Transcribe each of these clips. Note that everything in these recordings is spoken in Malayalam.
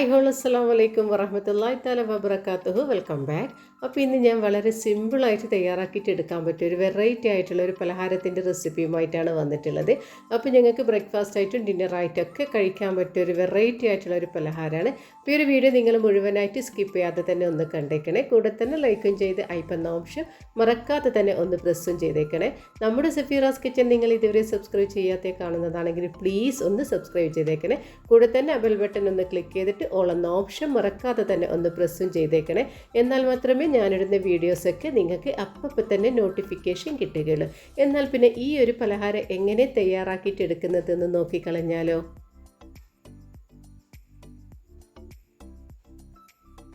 ഹായ് ഹോൾ അസ്സാം വലൈക്കും വറഹമത്തല്ലാ താല വബർക്കാത്തുഹു വെൽക്കം ബാക്ക്. അപ്പോൾ ഇന്ന് ഞാൻ വളരെ സിമ്പിളായിട്ട് തയ്യാറാക്കിയിട്ട് എടുക്കാൻ പറ്റിയ ഒരു വെറൈറ്റി ആയിട്ടുള്ള ഒരു പലഹാരത്തിന്റെ റെസിപ്പിയുമായിട്ടാണ് വന്നിട്ടുള്ളത്. അപ്പോൾ ഞങ്ങൾക്ക് ബ്രേക്ക്ഫാസ്റ്റ് ആയിട്ടും ഡിന്നർ ആയിട്ടൊക്കെ കഴിക്കാൻ പറ്റിയ ഒരു വെറൈറ്റി ആയിട്ടുള്ള ഒരു പലഹാരമാണ്. അപ്പോൾ ഈ ഒരു വീഡിയോ നിങ്ങൾ മുഴുവനായിട്ട് സ്കിപ്പ് ചെയ്യാതെ തന്നെ ഒന്ന് കണ്ടേക്കണേ. കൂടെ തന്നെ ലൈക്കും ചെയ്ത് ഐപ്പന്ന ഓപ്ഷൻ മറക്കാതെ തന്നെ ഒന്ന് പ്രസ്സും ചെയ്തേക്കണേ. നമ്മുടെ സഫീറാസ് കിച്ചൻ നിങ്ങൾ ഇതുവരെ സബ്സ്ക്രൈബ് ചെയ്യാത്ത കാണുന്നതാണെങ്കിൽ പ്ലീസ് ഒന്ന് സബ്സ്ക്രൈബ് ചെയ്തേക്കണേ. കൂടെ തന്നെ ബെൽ ബട്ടൺ ഒന്ന് ക്ലിക്ക് ചെയ്തിട്ട് ഓൾ എന്ന ഓപ്ഷൻ മറക്കാതെ തന്നെ ഒന്ന് പ്രസ്സും ചെയ്തേക്കണേ. എന്നാൽ മാത്രമേ ഞാനിടുന്ന വീഡിയോസൊക്കെ നിങ്ങൾക്ക് അപ്പം തന്നെ നോട്ടിഫിക്കേഷൻ കിട്ടുകയുള്ളൂ. എന്നാൽ പിന്നെ ഈ ഒരു പലഹാരം എങ്ങനെ തയ്യാറാക്കിയിട്ട് എടുക്കുന്നതെന്ന് നോക്കിക്കളഞ്ഞാലോ?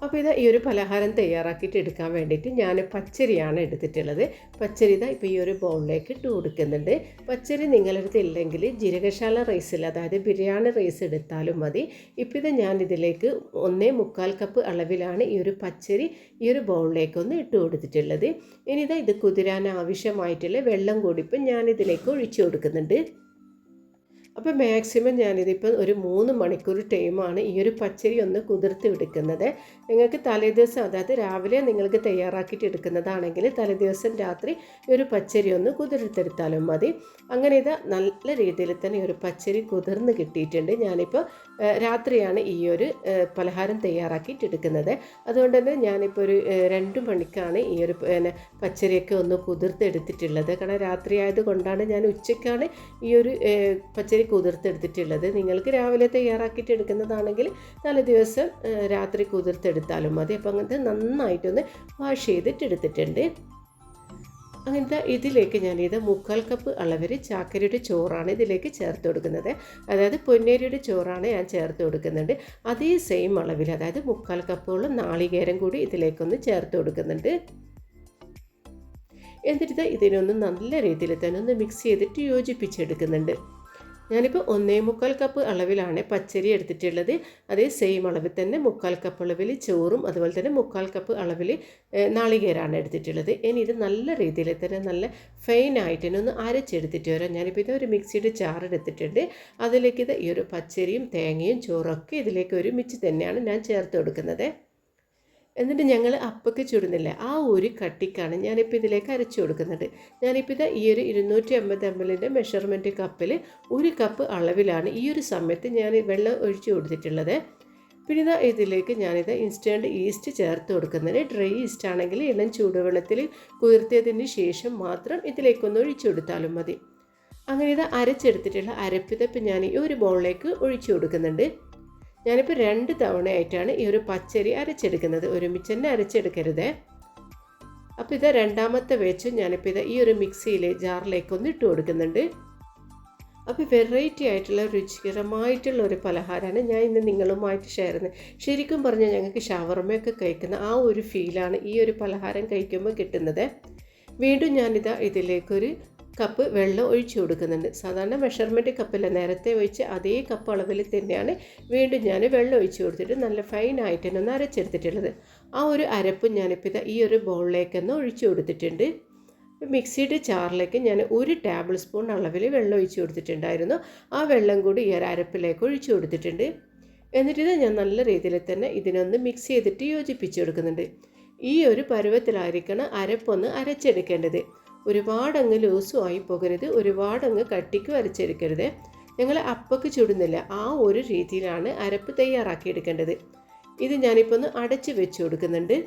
അപ്പോൾ ഇത് ഈ ഒരു പലഹാരം തയ്യാറാക്കിയിട്ട് എടുക്കാൻ വേണ്ടിയിട്ട് ഞാൻ പച്ചരിയാണ് എടുത്തിട്ടുള്ളത്. പച്ചരി ഇതാ ഇപ്പോൾ ഈ ഒരു ബൗളിലേക്ക് ഇട്ട് കൊടുക്കുന്നുണ്ട്. പച്ചരി നിങ്ങളടുത്ത് ഇല്ലെങ്കിൽ ജീരകശാല റൈസിൽ അതായത് ബിരിയാണി റൈസ് എടുത്താലും മതി. ഇപ്പോൾ ഇത് ഞാൻ ഇതിലേക്ക് ഒന്നേ മുക്കാൽ കപ്പ് അളവിലാണ് ഈ ഒരു പച്ചരി ഈ ഒരു ബൗളിലേക്ക് ഒന്ന് ഇട്ട് കൊടുത്തിട്ടുള്ളത്. ഇനി ഇതാ ഇത് കുതിരാൻ ആവശ്യമായിട്ടുള്ള വെള്ളം കൂടി ഇപ്പം ഞാൻ ഇതിലേക്ക് ഒഴിച്ചു കൊടുക്കുന്നുണ്ട്. അപ്പോൾ മാക്സിമം ഞാനിതിപ്പോൾ ഒരു മൂന്ന് മണിക്കൂർ ടൈമാണ് ഈ ഒരു പച്ചരി ഒന്ന് കുതിർത്ത് എടുക്കുന്നത്. നിങ്ങൾക്ക് തലേദിവസം അതായത് രാവിലെ നിങ്ങൾക്ക് തയ്യാറാക്കിയിട്ട് എടുക്കുന്നതാണെങ്കിൽ തലേദിവസം രാത്രി ഈ ഒരു പച്ചരി ഒന്ന് കുതിർത്തെടുത്താലും മതി. അങ്ങനെ ഇത് നല്ല രീതിയിൽ തന്നെ ഈ ഒരു പച്ചരി കുതിർന്ന് കിട്ടിയിട്ടുണ്ട്. ഞാനിപ്പോൾ രാത്രിയാണ് ഈ ഒരു പലഹാരം തയ്യാറാക്കിയിട്ട് എടുക്കുന്നത്. അതുകൊണ്ട് തന്നെ ഞാനിപ്പോൾ ഒരു രണ്ട് മണിക്കാണ് ഈ ഒരു പിന്നെ പച്ചരിയൊക്കെ ഒന്ന് കുതിർത്തെടുത്തിട്ടുള്ളത് കാരണം രാത്രി ആയതുകൊണ്ടാണ് ഞാൻ ഉച്ചയ്ക്കാണ് ഈ ഒരു പച്ചരി കുതിർത്തെടുത്തിട്ടുള്ളത്. നിങ്ങൾക്ക് രാവിലെ തയ്യാറാക്കിയിട്ട് എടുക്കുന്നതാണെങ്കിൽ തലേ ദിവസം രാത്രി കുതിർത്തെടുത്താലും മതി. അപ്പോൾ അങ്ങനത്തെ നന്നായിട്ടൊന്ന് വാഷ് ചെയ്തിട്ട് എടുത്തിട്ടുണ്ട്. അങ്ങനത്തെ ഇതിലേക്ക് ഞാനിത് മുക്കാൽ കപ്പ് അളവിൽ ചാക്കരിയുടെ ചോറാണ് ഇതിലേക്ക് ചേർത്ത് കൊടുക്കുന്നത്. അതായത് പൊന്നേരിയുടെ ചോറാണ് ഞാൻ ചേർത്ത് കൊടുക്കുന്നുണ്ട്. അതേ സെയിം അളവിൽ അതായത് മുക്കാൽ കപ്പോളം നാളികേരം കൂടി ഇതിലേക്കൊന്ന് ചേർത്ത് കൊടുക്കുന്നുണ്ട്. എന്നിട്ട് ഇതിനൊന്ന് നല്ല രീതിയിൽ തന്നെ ഒന്ന് മിക്സ് ചെയ്തിട്ട് യോജിപ്പിച്ചെടുക്കുന്നുണ്ട്. ഞാനിപ്പോൾ ഒന്നേ മുക്കാൽ കപ്പ് അളവിലാണ് പച്ചരി എടുത്തിട്ടുള്ളത്. അതേ സെയിം അളവിൽ തന്നെ മുക്കാൽ കപ്പ് അളവിൽ ചോറും അതുപോലെ തന്നെ മുക്കാൽ കപ്പ് അളവിൽ നാളികേരാണ് എടുത്തിട്ടുള്ളത്. ഇനി ഇത് നല്ല രീതിയിൽ തന്നെ നല്ല ഫൈനായിട്ട് തന്നെ ഒന്ന് അരച്ചെടുത്തിട്ട് വരാം. ഞാനിപ്പോൾ ഇത് ഒരു മിക്സിയുടെ ചാറ് എടുത്തിട്ടുണ്ട്. അതിലേക്ക് ഇത് ഈ ഒരു പച്ചരിയും തേങ്ങയും ചോറൊക്കെ ഇതിലേക്ക് ഒരുമിച്ച് തന്നെയാണ് ഞാൻ ചേർത്ത് കൊടുക്കുന്നത്. എന്നിട്ട് ഞങ്ങൾ അപ്പൊക്കെ ചുടുന്നില്ല. ആ ഒരു കട്ടിക്കാണ് ഞാനിപ്പോൾ ഇതിലേക്ക് അരച്ചു കൊടുക്കുന്നത്. ഞാനിപ്പോൾ ഇത് ഈ ഒരു ഇരുന്നൂറ്റി അമ്പത് എം എല്ലിന്റെ മെഷർമെന്റ് കപ്പിൽ ഒരു കപ്പ് അളവിലാണ് ഈ ഒരു സമയത്ത് ഞാൻ വെള്ളം ഒഴിച്ചു കൊടുത്തിട്ടുള്ളത്. പിന്നെ ഇതാ ഇതിലേക്ക് ഞാനിത് ഇൻസ്റ്റന്റ് ഈസ്റ്റ് ചേർത്ത് കൊടുക്കുന്നത്. ഡ്രൈ ഈസ്റ്റ് ആണെങ്കിൽ ഇളം ചൂടുവെള്ളത്തിൽ കുതിർത്തിയതിന് ശേഷം മാത്രം ഇതിലേക്കൊന്ന് ഒഴിച്ചു കൊടുത്താലും മതി. അങ്ങനെ ഇത് അരച്ചെടുത്തിട്ടുള്ള അരപ്പിതപ്പ് ഞാൻ ഈ ഒരു ബോളിലേക്ക് ഒഴിച്ചു കൊടുക്കുന്നുണ്ട്. ഞാനിപ്പോൾ രണ്ട് തവണയായിട്ടാണ് ഈ ഒരു പച്ചരി അരച്ചെടുക്കുന്നത്. ഒരുമിച്ച് തന്നെ അരച്ചെടുക്കരുത്. അപ്പോൾ ഇത് രണ്ടാമത്തെ വെച്ച്. ഞാനിപ്പോൾ ഇത് ഈ ഒരു മിക്സിയിൽ ജാറിലേക്ക് ഒന്ന് ഇട്ട് കൊടുക്കുന്നുണ്ട്. അപ്പോൾ വെറൈറ്റി ആയിട്ടുള്ള രുചികരമായിട്ടുള്ള ഒരു പലഹാരമാണ് ഞാൻ ഇന്ന് നിങ്ങളുമായിട്ട് ഷെയർ ചെയ്യുന്നത്. ശരിക്കും പറഞ്ഞാൽ ഞങ്ങൾക്ക് ഷവർമയൊക്കെ കഴിക്കുന്ന ആ ഒരു ഫീലാണ് ഈ ഒരു പലഹാരം കഴിക്കുമ്പോൾ കിട്ടുന്നത്. വീണ്ടും ഞാനിതാ ഇതിലേക്കൊരു കപ്പ് വെള്ളം ഒഴിച്ചു കൊടുക്കുന്നുണ്ട്. സാധാരണ മെഷർമെന്റ് കപ്പല്ല. നേരത്തെ ഒഴിച്ച് അതേ കപ്പ് അളവിൽ തന്നെയാണ് വീണ്ടും ഞാൻ വെള്ളം ഒഴിച്ചു കൊടുത്തിട്ട് നല്ല ഫൈനായിട്ട് തന്നെ ഒന്ന് അരച്ചെടുത്തിട്ടുള്ളത്. ആ ഒരു അരപ്പ് ഞാനിപ്പോൾ ഇതാ ഈ ഒരു ബൗളിലേക്കൊന്ന് ഒഴിച്ചു കൊടുത്തിട്ടുണ്ട്. മിക്സിയുടെ ചാറിലേക്ക് ഞാൻ ഒരു ടേബിൾ സ്പൂൺ അളവിൽ വെള്ളം ഒഴിച്ചു കൊടുത്തിട്ടുണ്ടായിരുന്നു. ആ വെള്ളം കൂടി ഈ ഒരു അരപ്പിലേക്ക് ഒഴിച്ചു കൊടുത്തിട്ടുണ്ട്. എന്നിട്ട് ഞാൻ നല്ല രീതിയിൽ തന്നെ ഇതിനൊന്ന് മിക്സ് ചെയ്തിട്ട് യോജിപ്പിച്ച് കൊടുക്കുന്നുണ്ട്. ഈ ഒരു പരുവത്തിലായിരിക്കണം അരപ്പൊന്ന് അരച്ചെടുക്കേണ്ടത്. ഒരുപാടങ്ങ് ലൂസും ആയി പോകരുത് ഒരുപാടങ്ങ് കട്ടിക്ക് വരച്ചെടുക്കരുത്. ഞങ്ങൾ അപ്പക്ക് ചുടുന്നില്ല ആ ഒരു രീതിയിലാണ് അരപ്പ് തയ്യാറാക്കി എടുക്കേണ്ടത് ഇത് ഞാനിപ്പോൾ ഒന്ന് അടച്ച് വെച്ച് കൊടുക്കുന്നുണ്ട്.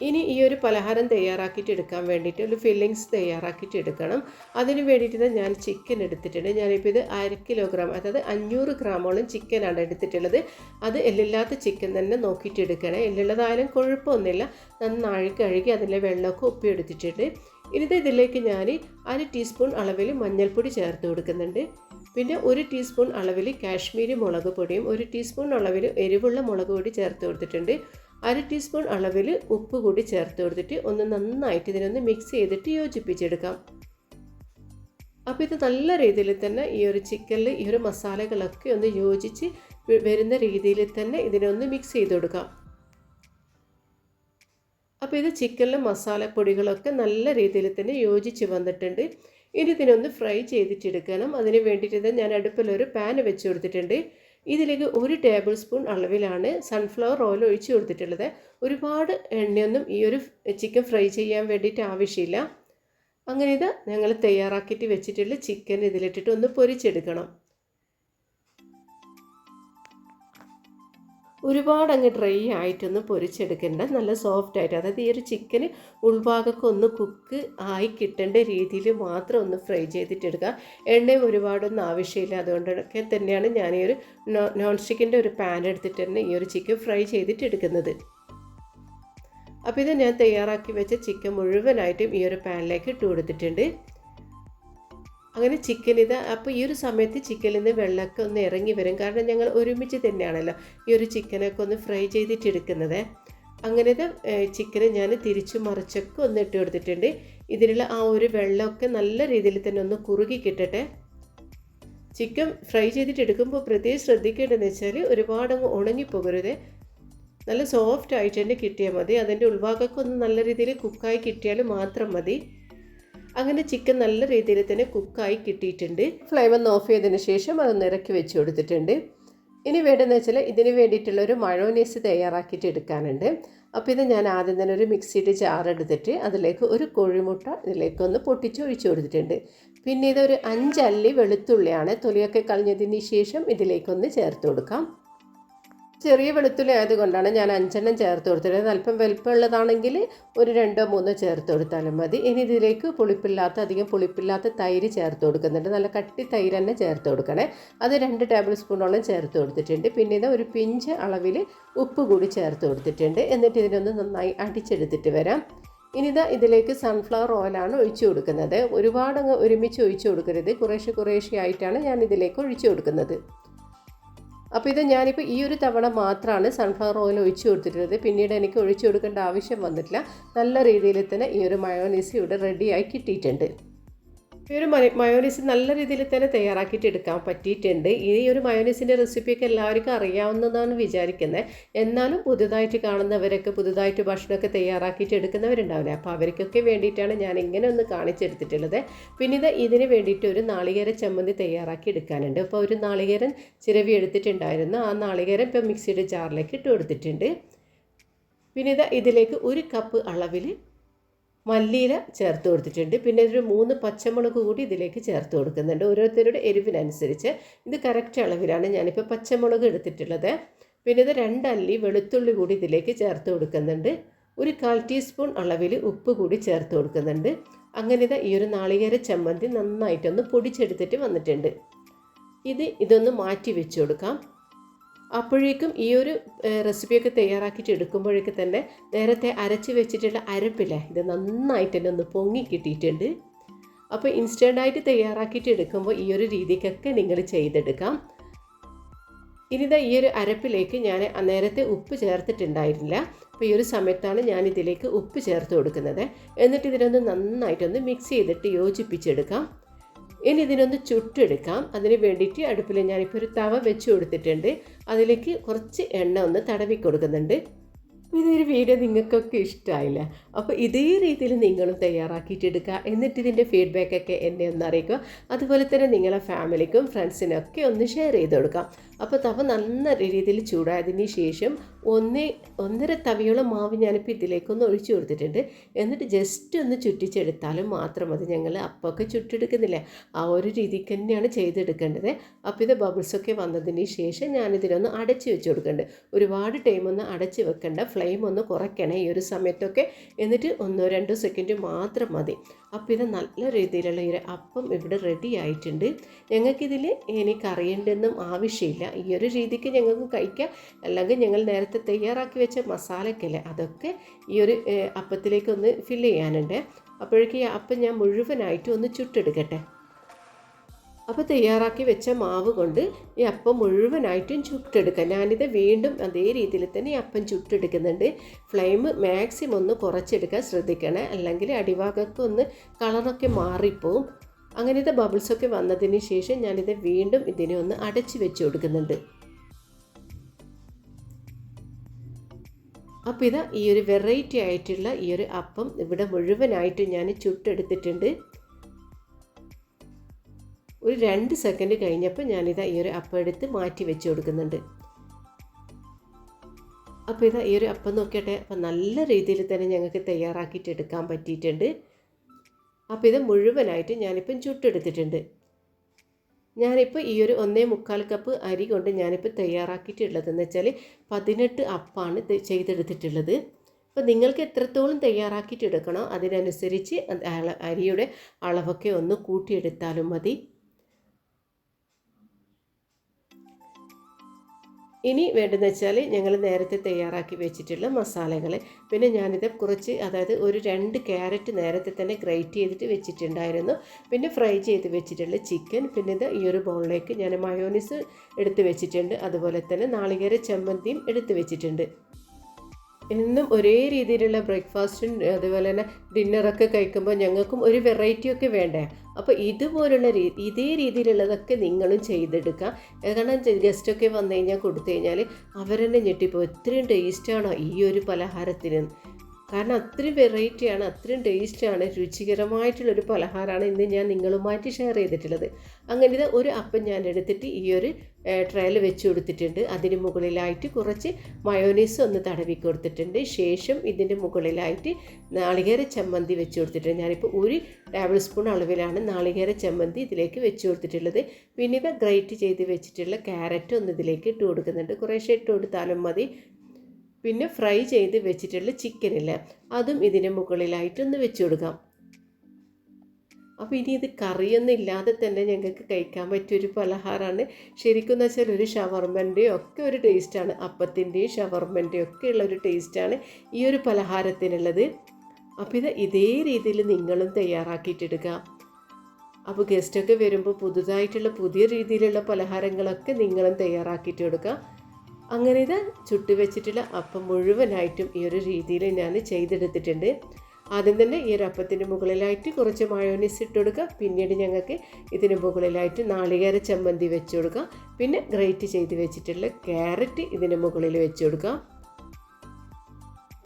ഇനി ഈ ഒരു പലഹാരം തയ്യാറാക്കിയിട്ട് എടുക്കാൻ വേണ്ടിയിട്ട് ഒരു ഫില്ലിങ്സ് തയ്യാറാക്കിയിട്ട് എടുക്കണം. അതിന് വേണ്ടിയിട്ട് ഞാൻ ചിക്കൻ എടുത്തിട്ടുണ്ട്. ഞാനിപ്പോൾ ഇത് അര കിലോഗ്രാം അതായത് അഞ്ഞൂറ് ഗ്രാമോളം ചിക്കനാണ് എടുത്തിട്ടുള്ളത്. അത് എല്ലില്ലാത്ത ചിക്കൻ തന്നെ നോക്കിയിട്ട് എടുക്കണേ. എല്ലുള്ളതായാലും കുഴപ്പമൊന്നുമില്ല. നന്നായി കഴുകി അതിലെ വെള്ളമൊക്കെ ഒപ്പിയെടുത്തിട്ടുണ്ട് ഇനിത് ഇതിലേക്ക് ഞാൻ അര ടീസ്പൂൺ അളവിൽ മഞ്ഞൾപ്പൊടി ചേർത്ത് കൊടുക്കുന്നുണ്ട്. പിന്നെ ഒരു ടീസ്പൂൺ അളവിൽ കാശ്മീരി മുളക് പൊടിയും ഒരു ടീസ്പൂൺ അളവിൽ എരിവുള്ള മുളക് പൊടി ചേർത്ത് കൊടുത്തിട്ടുണ്ട്. അര ടീസ്പൂൺ അളവിൽ ഉപ്പ് കൂടി ചേർത്ത് കൊടുത്തിട്ട് ഒന്ന് നന്നായിട്ട് ഇതിനൊന്ന് മിക്സ് ചെയ്തിട്ട് യോജിപ്പിച്ചെടുക്കാം. അപ്പോൾ ഇത് നല്ല രീതിയിൽ തന്നെ ഈ ഒരു ചിക്കനിൽ ഈ ഒരു മസാലകളൊക്കെ ഒന്ന് യോജിച്ച് വരുന്ന രീതിയിൽ തന്നെ ഇതിനൊന്ന് മിക്സ് ചെയ്ത് കൊടുക്കാം. അപ്പോൾ ഇത് ചിക്കനിലെ മസാലപ്പൊടികളൊക്കെ നല്ല രീതിയിൽ തന്നെ യോജിച്ച് വന്നിട്ടുണ്ട്. ഇനി ഇതിനൊന്ന് ഫ്രൈ ചെയ്തിട്ടെടുക്കണം. അതിന് വേണ്ടിയിട്ട് ഞാൻ അടുപ്പിലൊരു പാൻ വെച്ച് കൊടുത്തിട്ടുണ്ട്. ഇതിലേക്ക് ഒരു ടേബിൾ സ്പൂൺ അളവിലാണ് സൺഫ്ലവർ ഓയിൽ ഒഴിച്ചു കൊടുത്തിട്ടുള്ളത്. ഒരുപാട് എണ്ണയൊന്നും ഈ ഒരു ചിക്കൻ ഫ്രൈ ചെയ്യാൻ വേണ്ടിയിട്ട് ആവശ്യമില്ല. അങ്ങനെ ഇത് ഞങ്ങൾ തയ്യാറാക്കിയിട്ട് വെച്ചിട്ടുള്ള ചിക്കൻ ഇതിലിട്ടിട്ട് ഒന്ന് പൊരിച്ചെടുക്കണം. ഒരുപാട് അങ്ങ് ഡ്രൈ ആയിട്ടൊന്ന് പൊരിച്ചെടുക്കേണ്ട നല്ല സോഫ്റ്റ് ആയിട്ട് അതായത് ഈ ഒരു ചിക്കന് ഉൾഭാഗമൊക്കെ ഒന്ന് കുക്ക് ആയി കിട്ടേണ്ട രീതിയിൽ മാത്രം ഒന്ന് ഫ്രൈ ചെയ്തിട്ടെടുക്കുക. എണ്ണയും ഒരുപാടൊന്നും ആവശ്യമില്ല. അതുകൊണ്ടൊക്കെ തന്നെയാണ് ഞാൻ ഈ ഒരു നോൺ സ്റ്റിക്കിന്റെ ഒരു പാൻ എടുത്തിട്ട് തന്നെ ഈ ഒരു ചിക്കൻ ഫ്രൈ ചെയ്തിട്ട് എടുക്കുന്നത് അപ്പോൾ ഇത് ഞാൻ തയ്യാറാക്കി വെച്ച ചിക്കൻ മുഴുവനായിട്ടും ഈ ഒരു പാനിലേക്ക് ഇട്ട് കൊടുത്തിട്ടുണ്ട് അങ്ങനെ ചിക്കൻ ഇത് അപ്പോൾ ഈ ഒരു സമയത്ത് ചിക്കനിൽ നിന്ന് വെള്ളമൊക്കെ ഒന്ന് ഇറങ്ങി വരും. കാരണം ഞങ്ങൾ ഒരുമിച്ച് തന്നെയാണല്ലോ ഈ ഒരു ചിക്കനൊക്കെ ഒന്ന് ഫ്രൈ ചെയ്തിട്ട് എടുക്കുന്നത്. ഇത് ചിക്കനെ ഞാൻ തിരിച്ചു മറിച്ചൊക്കെ ഒന്ന് ഇട്ട് കൊടുത്തിട്ടുണ്ട്. ഇതിലുള്ള ആ ഒരു വെള്ളമൊക്കെ നല്ല രീതിയിൽ തന്നെ ഒന്ന് കുറുകി കിട്ടട്ടെ. ചിക്കൻ ഫ്രൈ ചെയ്തിട്ട് എടുക്കുമ്പോൾ പ്രത്യേകം ശ്രദ്ധിക്കേണ്ടതെന്ന് വെച്ചാൽ ഒരുപാട് ഉണങ്ങിപ്പോകരുത് നല്ല സോഫ്റ്റ് ആയിട്ട് തന്നെ കിട്ടിയാൽ മതി. അതിന്റെ ഉൾഭാഗമൊക്കെ ഒന്ന് നല്ല രീതിയിൽ കുക്കായി കിട്ടിയാൽ മാത്രം മതി. അങ്ങനെ ചിക്കൻ നല്ല രീതിയിൽ തന്നെ കുക്കായി കിട്ടിയിട്ടുണ്ട്. ഫ്ലെയിം ഒന്ന് ഓഫ് ചെയ്തതിന് ശേഷം അതൊന്ന് ഇറക്കി വെച്ച് കൊടുത്തിട്ടുണ്ട്. ഇനി വേണ്ടതെന്ന് വെച്ചാൽ ഇതിന് വേണ്ടിയിട്ടുള്ള ഒരു മഴോനീസ് തയ്യാറാക്കിയിട്ട് എടുക്കാനുണ്ട്. അപ്പോൾ ഇത് ഞാൻ ആദ്യം തന്നെ ഒരു മിക്സിയുടെ ജാർ എടുത്തിട്ട് അതിലേക്ക് ഒരു കോഴിമുട്ട ഇതിലേക്ക് ഒന്ന് പൊട്ടിച്ച് ഒഴിച്ചു കൊടുത്തിട്ടുണ്ട്. പിന്നെ ഇതൊരു അഞ്ചല്ലി വെളുത്തുള്ളിയാണ്. തൊലിയൊക്കെ കളഞ്ഞതിന് ശേഷം ഇതിലേക്കൊന്ന് ചേർത്ത് കൊടുക്കാം. ചെറിയ വെളുത്തുള്ളി ആയതുകൊണ്ടാണ് ഞാൻ അഞ്ചെണ്ണം ചേർത്ത് കൊടുത്തത്. അല്പം വലിപ്പമുള്ളതാണെങ്കിൽ ഒരു രണ്ടോ മൂന്നോ ചേർത്ത് കൊടുത്താലും മതി. ഇനി ഇതിലേക്ക് പുളിപ്പില്ലാത്ത അധികം പുളിപ്പില്ലാത്ത തൈര് ചേർത്ത് കൊടുക്കുന്നുണ്ട്. നല്ല കട്ടി തൈര് തന്നെ ചേർത്ത് കൊടുക്കണേ. അത് രണ്ട് ടേബിൾ സ്പൂണോളം ചേർത്ത് കൊടുത്തിട്ടുണ്ട്. പിന്നെ ഇത് ഒരു പിഞ്ച് അളവിൽ ഉപ്പ് കൂടി ചേർത്ത് കൊടുത്തിട്ടുണ്ട്. എന്നിട്ട് ഇതിനൊന്ന് നന്നായി അടിച്ചെടുത്തിട്ട് വരാം. ഇനി ഇതാ ഇതിലേക്ക് സൺഫ്ലവർ ഓയിലാണ് ഒഴിച്ചു കൊടുക്കുന്നത്. ഒരുപാട് ഒരുമിച്ച് ഒഴിച്ചു കൊടുക്കരുത്. കുറേശ്ശെ കുറേശ്ശെ ആയിട്ടാണ് ഞാൻ ഇതിലേക്ക് ഒഴിച്ചു കൊടുക്കുന്നത്. അപ്പോൾ ഇത് ഞാനിപ്പോൾ ഈ ഒരു തവണ മാത്രമാണ് സൺഫ്ലവർ ഓയിൽ ഒഴിച്ചു കൊടുത്തിട്ടുള്ളത്. പിന്നീട് എനിക്ക് ഒഴിച്ചു കൊടുക്കേണ്ട ആവശ്യം വന്നിട്ടില്ല. നല്ല രീതിയിൽ തന്നെ ഈ ഒരു മയോനീസ് ഇവിടെ റെഡിയായി കിട്ടിയിട്ടുണ്ട്. ഈ ഒരു മയോനീസ് നല്ല രീതിയിൽ തന്നെ തയ്യാറാക്കിയിട്ട് എടുക്കാൻ പറ്റിയിട്ടുണ്ട്. ഈ ഒരു മയോനീസിന്റെ റെസിപ്പിയൊക്കെ എല്ലാവർക്കും അറിയാവുന്നതാണ് വിചാരിക്കുന്നത് എന്നാലും പുതുതായിട്ട് കാണുന്നവരൊക്കെ പുതുതായിട്ട് ഭക്ഷണമൊക്കെ തയ്യാറാക്കിയിട്ട് എടുക്കുന്നവരുണ്ടാവില്ലേ? അപ്പോൾ അവർക്കൊക്കെ വേണ്ടിയിട്ടാണ് ഞാൻ ഇങ്ങനെ ഒന്ന് കാണിച്ചെടുത്തിട്ടുള്ളത്. പിന്നെ ഇത് ഇതിന് വേണ്ടിയിട്ട് ഒരു നാളികേര ചമ്മന്തി തയ്യാറാക്കി എടുക്കാനുണ്ട്. അപ്പോൾ ഒരു നാളികേരൻ ചിരവി എടുത്തിട്ടുണ്ടായിരുന്നു. ആ നാളികേരം ഇപ്പോൾ മിക്സിയുടെ ജാറിലേക്ക് ഇട്ട് കൊടുത്തിട്ടുണ്ട്. പിന്നെ ഇത് ഇതിലേക്ക് ഒരു കപ്പ് അളവിൽ മല്ലിയില ചേർത്ത് കൊടുത്തിട്ടുണ്ട്. പിന്നെ ഒരു മൂന്ന് പച്ചമുളക് കൂടി ഇതിലേക്ക് ചേർത്ത് കൊടുക്കുന്നുണ്ട്. ഓരോരുത്തരുടെ എരിവിനനുസരിച്ച്. ഇത് കറക്റ്റ് അളവിലാണ് ഞാനിപ്പോൾ പച്ചമുളക് എടുത്തിട്ടുള്ളത്. പിന്നെ ഇത് രണ്ടല്ലി വെളുത്തുള്ളി കൂടി ഇതിലേക്ക് ചേർത്ത് കൊടുക്കുന്നുണ്ട്. ഒരു കാൽ ടീസ്പൂൺ അളവിൽ ഉപ്പ് കൂടി ചേർത്ത് കൊടുക്കുന്നുണ്ട്. അങ്ങനെ ഇത് ഈ ഒരു നാളികേര ചമ്മന്തി നന്നായിട്ടൊന്ന് പൊടിച്ചെടുത്തിട്ട് വന്നിട്ടുണ്ട്. ഇത് ഇതൊന്ന് മാറ്റി വെച്ച് കൊടുക്കാം. അപ്പോഴേക്കും ഈ ഒരു റെസിപ്പിയൊക്കെ തയ്യാറാക്കിയിട്ട് എടുക്കുമ്പോഴേക്ക് തന്നെ നേരത്തെ അരച്ച് വെച്ചിട്ടുള്ള അരപ്പില്ലേ ഇത് നന്നായിട്ട് തന്നെ ഒന്ന് പൊങ്ങി കിട്ടിയിട്ടുണ്ട്. അപ്പോൾ ഇൻസ്റ്റന്റായിട്ട് തയ്യാറാക്കിയിട്ട് എടുക്കുമ്പോൾ ഈ ഒരു രീതിക്കൊക്കെ നിങ്ങൾ ചെയ്തെടുക്കാം. ഇനിതാ ഈ ഒരു അരപ്പിലേക്ക് ഞാൻ നേരത്തെ ഉപ്പ് ചേർത്തിട്ടുണ്ടായിരുന്നില്ല. അപ്പോൾ ഈ ഒരു സമയത്താണ് ഞാൻ ഇതിലേക്ക് ഉപ്പ് ചേർത്ത് കൊടുക്കുന്നത്. എന്നിട്ട് ഇതിനൊന്ന് നന്നായിട്ടൊന്ന് മിക്സ് ചെയ്തിട്ട് യോജിപ്പിച്ചെടുക്കാം. ഇനി ഇതിനൊന്ന് ചുട്ടെടുക്കാം. അതിന് വേണ്ടിയിട്ട് അടുപ്പിൽ ഞാനിപ്പോൾ ഒരു തവ വെച്ച് കൊടുത്തിട്ടുണ്ട്. അതിലേക്ക് കുറച്ച് എണ്ണ ഒന്ന് തടവി കൊടുക്കുന്നുണ്ട്. ഇതൊരു വീഡിയോ നിങ്ങൾക്കൊക്കെ ഇഷ്ടമായില്ല അപ്പോൾ ഇതേ രീതിയിൽ നിങ്ങളും തയ്യാറാക്കിയിട്ടെടുക്കുക എന്നിട്ട് ഇതിന്റെ ഫീഡ്ബാക്കൊക്കെ എന്നെ ഒന്ന് അറിയിക്കുക. അതുപോലെ തന്നെ നിങ്ങളെ ഫാമിലിക്കും ഫ്രണ്ട്സിനൊക്കെ ഒന്ന് ഷെയർ ചെയ്ത് കൊടുക്കാം അപ്പോൾ തവ നല്ല രീതിയിൽ ചൂടായതിന് ശേഷം ഒന്നേ ഒന്നര തവിയോളം മാവ് ഞാനിപ്പോൾ ഇതിലേക്കൊന്ന് ഒഴിച്ചു കൊടുത്തിട്ടുണ്ട്. എന്നിട്ട് ജസ്റ്റ് ഒന്ന് ചുറ്റിച്ചെടുത്താലും മാത്രം മതി. ഞങ്ങൾ അപ്പമൊക്കെ ചുറ്റെടുക്കുന്നില്ല ആ ഒരു രീതിക്ക് തന്നെയാണ് ചെയ്തെടുക്കേണ്ടത്. അപ്പോൾ ഇത് ബബിൾസൊക്കെ വന്നതിന് ശേഷം ഞാനിതിനൊന്ന് അടച്ച് വെച്ച് കൊടുക്കേണ്ടത് ഒരുപാട് ടൈം ഒന്ന് അടച്ച് വെക്കേണ്ട. ഫ്ലെയിം ഒന്ന് കുറയ്ക്കണേ ഈ ഒരു സമയത്തൊക്കെ. എന്നിട്ട് ഒന്നോ രണ്ടോ സെക്കൻഡ് മാത്രം മതി. അപ്പോൾ ഇത് നല്ല രീതിയിലുള്ള ഒരു അപ്പം ഇവിടെ റെഡി ആയിട്ടുണ്ട്. ഞങ്ങൾക്കിതിൽ എനിക്ക് അറിയേണ്ടെന്നും ആവശ്യമില്ല. ഈ ഒരു രീതിക്ക് ഞങ്ങൾക്ക് കഴിക്കാം. അല്ലെങ്കിൽ ഞങ്ങൾ നേരത്തെ തയ്യാറാക്കി വെച്ച മസാലക്കല്ലേ അതൊക്കെ ഈ ഒരു അപ്പത്തിലേക്ക് ഒന്ന് ഫില്ല് ചെയ്യാനുണ്ട്. അപ്പോഴേക്കും ഈ അപ്പം ഞാൻ മുഴുവനായിട്ട് ഒന്ന് ചുട്ടെടുക്കട്ടെ. അപ്പോൾ തയ്യാറാക്കി വെച്ച മാവ് കൊണ്ട് ഈ അപ്പം മുഴുവനായിട്ടും ചുട്ടെടുക്കുക ഞാനിത് വീണ്ടും അതേ രീതിയിൽ തന്നെ ഈ അപ്പം ചുട്ടെടുക്കുന്നുണ്ട്. ഫ്ലെയിം മാക്സിമം ഒന്ന് കുറച്ചെടുക്കാൻ ശ്രദ്ധിക്കണേ. അല്ലെങ്കിൽ അടിഭാഗത്ത് ഒന്ന് കളറൊക്കെ മാറിപ്പോവും. അങ്ങനത്തെ ബബിൾസൊക്കെ വന്നതിന് ശേഷം ഞാനിത് വീണ്ടും ഇതിനെ ഒന്ന് അടച്ചു വെച്ച് കൊടുക്കുന്നുണ്ട്. അപ്പോൾ ഇതാ ഈ ഒരു വെറൈറ്റി ആയിട്ടുള്ള ഈ ഒരു അപ്പം ഇവിടെ മുഴുവനായിട്ട് ഞാൻ ചുട്ടെടുത്തിട്ടുണ്ട്. ഒരു രണ്ട് സെക്കൻഡ് കഴിഞ്ഞപ്പോൾ ഞാനിതാ ഈ ഒരു അപ്പം എടുത്ത് മാറ്റി വെച്ച് കൊടുക്കുന്നുണ്ട്. അപ്പോൾ ഇതാ ഈ ഒരു അപ്പം നോക്കിയട്ടെ അപ്പം നല്ല രീതിയിൽ തന്നെ ഞങ്ങൾക്ക് തയ്യാറാക്കിയിട്ട് എടുക്കാൻ പറ്റിയിട്ടുണ്ട്. അപ്പോൾ ഇത് മുഴുവനായിട്ട് ഞാനിപ്പം ചുട്ടെടുത്തിട്ടുണ്ട്. ഞാനിപ്പോൾ ഈ ഒരു ഒന്നേ മുക്കാൽ കപ്പ് അരി കൊണ്ട് ഞാനിപ്പോൾ തയ്യാറാക്കിയിട്ടുള്ളതെന്ന് വെച്ചാൽ പതിനെട്ട് അപ്പാണ് ചെയ്തെടുത്തിട്ടുള്ളത്. അപ്പോൾ നിങ്ങൾക്ക് എത്രത്തോളം തയ്യാറാക്കിയിട്ട് എടുക്കണോ അതിനനുസരിച്ച് അരിയുടെ അളവൊക്കെ ഒന്ന് കൂട്ടിയെടുത്താലും മതി. ഇനി വേണ്ടതെന്ന് വെച്ചാൽ ഞങ്ങൾ നേരത്തെ തയ്യാറാക്കി വെച്ചിട്ടുള്ള മസാലകൾ പിന്നെ ഞാനിത് കുറച്ച് അതായത് ഒരു രണ്ട് ക്യാരറ്റ് നേരത്തെ തന്നെ ഗ്രേറ്റ് ചെയ്തിട്ട് വെച്ചിട്ടുണ്ടായിരുന്നു. പിന്നെ ഫ്രൈ ചെയ്ത് വെച്ചിട്ടുള്ള ചിക്കൻ പിന്നെ ഇത് ഈ ഒരു ബൗളിലേക്ക് ഞാൻ മയോണീസ് എടുത്ത് വെച്ചിട്ടുണ്ട്. അതുപോലെ തന്നെ നാളികേര ചമ്മന്തിയും എടുത്ത് വെച്ചിട്ടുണ്ട്. എന്നും ഒരേ രീതിയിലുള്ള ബ്രേക്ക്ഫാസ്റ്റും അതുപോലെ തന്നെ ഡിന്നറൊക്കെ കഴിക്കുമ്പോൾ ഞങ്ങൾക്കും ഒരു വെറൈറ്റി ഒക്കെ വേണ്ടേ? അപ്പോൾ ഇതുപോലുള്ള രീതി ഇതേ രീതിയിലുള്ളതൊക്കെ നിങ്ങളും ചെയ്തെടുക്കുക കാരണം ഗസ്റ്റൊക്കെ വന്നു കഴിഞ്ഞാൽ കൊടുത്തു കഴിഞ്ഞാൽ അവരെന്നെ ഞെട്ടിപ്പോൾ ഇത്രയും ടേസ്റ്റാണോ ഈ ഒരു പലഹാരത്തിന്? കാരണം അത്രയും വെറൈറ്റിയാണ് അത്രയും ടേസ്റ്റാണ് രുചികരമായിട്ടുള്ളൊരു പലഹാരമാണ് ഇന്ന് ഞാൻ നിങ്ങളുമായിട്ട് ഷെയർ ചെയ്തിട്ടുള്ളത്. അങ്ങനെ ഒരു അപ്പം ഞാൻ എടുത്തിട്ട് ഈ ഒരു ട്രയൽ വെച്ച് കൊടുത്തിട്ടുണ്ട്. അതിന് മുകളിലായിട്ട് കുറച്ച് മയോനീസ് ഒന്ന് തടവി കൊടുത്തിട്ടുണ്ട്. ശേഷം ഇതിന്റെ മുകളിലായിട്ട് നാളികേര ചമ്മന്തി വെച്ച് കൊടുത്തിട്ടുണ്ട്. ഞാനിപ്പോൾ ഒരു ടേബിൾ സ്പൂൺ അളവിലാണ് നാളികേര ചമ്മന്തി ഇതിലേക്ക് വെച്ച് കൊടുത്തിട്ടുള്ളത്. ഇത് ഗ്രേറ്റ് ചെയ്ത് വെച്ചിട്ടുള്ള ക്യാരറ്റ് ഒന്ന് ഇതിലേക്ക് ഇട്ട് കൊടുക്കുന്നുണ്ട്. കുറേശ്ശെ ഇട്ട് കൊടുത്താലും മതി. പിന്നെ ഫ്രൈ ചെയ്ത് വെച്ചിട്ടുള്ള ചിക്കനില്ല. അതും ഇതിന് മുകളിലായിട്ടൊന്ന് വെച്ച് കൊടുക്കാം. അപ്പോൾ ഇനി ഇത് കറിയൊന്നും ഇല്ലാതെ തന്നെ ഞങ്ങൾക്ക് കഴിക്കാൻ പറ്റിയൊരു പലഹാരമാണ്. ശരിക്കും എന്ന് വെച്ചാൽ ഒരു ഷവർമ്മന്റെയും ഒക്കെ ഒരു ടേസ്റ്റാണ് അപ്പത്തിന്റെയും ഷവർമ്മന്റെയും ഒക്കെ ഉള്ള ഒരു ടേസ്റ്റാണ് ഈ ഒരു പലഹാരത്തിനുള്ളത്. അപ്പോൾ ഇത് ഇതേ രീതിയിൽ നിങ്ങളും തയ്യാറാക്കിയിട്ടെടുക്കുക. അപ്പോൾ ഗസ്റ്റൊക്കെ വരുമ്പോൾ പുതുതായിട്ടുള്ള പുതിയ രീതിയിലുള്ള പലഹാരങ്ങളൊക്കെ നിങ്ങളും തയ്യാറാക്കിയിട്ട് കൊടുക്കുക അങ്ങനെ ഇത് ചുട്ടുവെച്ചിട്ടുള്ള അപ്പം മുഴുവനായിട്ടും ഈ ഒരു രീതിയിൽ ഞാൻ ചെയ്തെടുത്തിട്ടുണ്ട്. ആദ്യം തന്നെ ഈ ഒരു അപ്പത്തിന്റെ മുകളിലായിട്ട് കുറച്ച് മയോനീസ് ഇട്ട് കൊടുക്കുക. പിന്നീട് ഞങ്ങൾക്ക് ഇതിന് മുകളിലായിട്ട് നാളികേര ചമ്മന്തി വെച്ച് കൊടുക്കുക. പിന്നെ ഗ്രേറ്റ് ചെയ്ത് വെച്ചിട്ടുള്ള ക്യാരറ്റ് ഇതിന് മുകളിൽ വെച്ച് കൊടുക്കുക.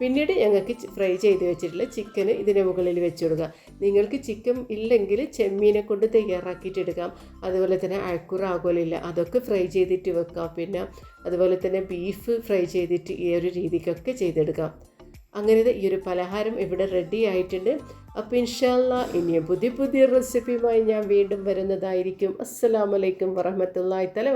പിന്നീട് ഞങ്ങൾക്ക് ഫ്രൈ ചെയ്ത് വെച്ചിട്ടുള്ള ചിക്കന് ഇതിന് മുകളിൽ വെച്ച് കൊടുക്കുക. നിങ്ങൾക്ക് ചിക്കൻ ഇല്ലെങ്കിൽ ചെമ്മീനെ കൊണ്ട് തയ്യാറാക്കിയിട്ട് എടുക്കാം. അതുപോലെ തന്നെ അഴക്കുറ അതൊക്കെ ഫ്രൈ ചെയ്തിട്ട് വെക്കാം. പിന്നെ അതുപോലെ തന്നെ ബീഫ് ഫ്രൈ ചെയ്തിട്ട് ഈ ഒരു രീതിക്കൊക്കെ ചെയ്തെടുക്കാം. അങ്ങനെ ഈ ഒരു പലഹാരം ഇവിടെ റെഡി ആയിട്ടുണ്ട്. അപ്പോൾ ഇൻഷാല്ല ഇനിയും പുതിയ പുതിയ റെസിപ്പിയുമായി ഞാൻ വീണ്ടും വരുന്നതായിരിക്കും. അസ്സാം വലൈക്കും വറഹമത്തല്ലായി തല